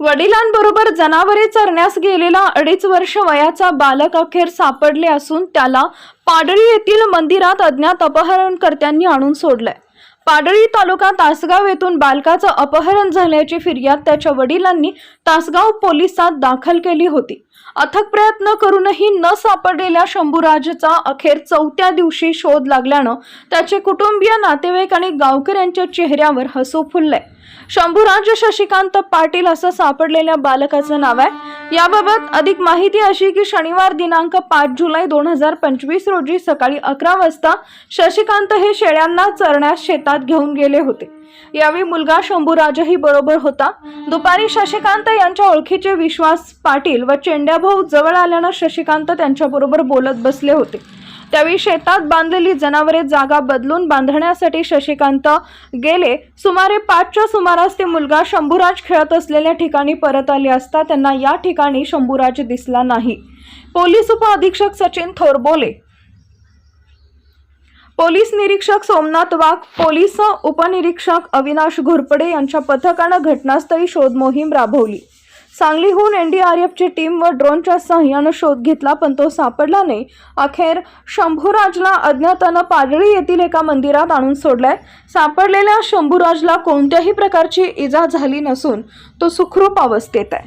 वडिलांबरोबर जनावरे चरण्यास गेलेला अडीच वर्ष वयाचा बालक अखेर सापडले असून त्याला पाडळी येथील मंदिरात अज्ञात अपहरणकर्त्यांनी आणून सोडलंय. पाडळी तालुका तासगाव येथून बालकाचं अपहरण झाल्याची फिर्याद त्याच्या वडिलांनी तासगाव पोलिसात दाखल केली होती. अथक प्रयत्न करूनही न सापडलेल्या शंभूराजचा अखेर चौथ्या दिवशी शोध लागल्यानं त्याचे कुटुंबीय नातेवाईक आणि गावकऱ्यांच्या चेहऱ्यावर हसू फुललंय. शंभूराज शशिकांत पाटील असं सापडलेल्या बालकाचं नाव आहे. याबाबत अधिक माहिती अशी की शनिवार दिनांक पाच जुलै दोन हजार पंचवीस रोजी सकाळी अकरा वाजता शशिकांत हे शेळ्यांना चरण्यास शेतात घेऊन गेले होते. यावेळी मुलगा शंभूराजही बरोबर होता. दुपारी शशिकांत यांच्या ओळखीचे विश्वास पाटील व चेंड्याभाऊ जवळ आल्यानं शशिकांत त्यांच्याबरोबर बोलत बसले होते. त्यावेळी शेतात बांधलेली जनावरे जागा बदलून बांधण्यासाठी शशिकांत गेले. सुमारे पाचच्या सुमारास ते मुलगा शंभूराज खेळत असलेल्या ठिकाणी परत आले असता त्यांना या ठिकाणी शंभूराज दिसला नाही. पोलीस उपअधीक्षक सचिन थोरबोले पोलीस निरीक्षक सोमनाथ वाघ पोलीस उपनिरीक्षक अविनाश घोरपडे यांच्या पथकानं घटनास्थळी शोध मोहीम राबवली. सांगलीहून एनडीआरएफची टीम व ड्रोनच्या सहाय्यानं शोध घेतला पण तो सापडला नाही. अखेर शंभूराजला अज्ञातानं पाडळी येथील एका मंदिरात आणून सोडलाय. सापडलेल्या शंभूराजला कोणत्याही प्रकारची इजा झाली नसून तो सुखरूप अवस्थेत आहे.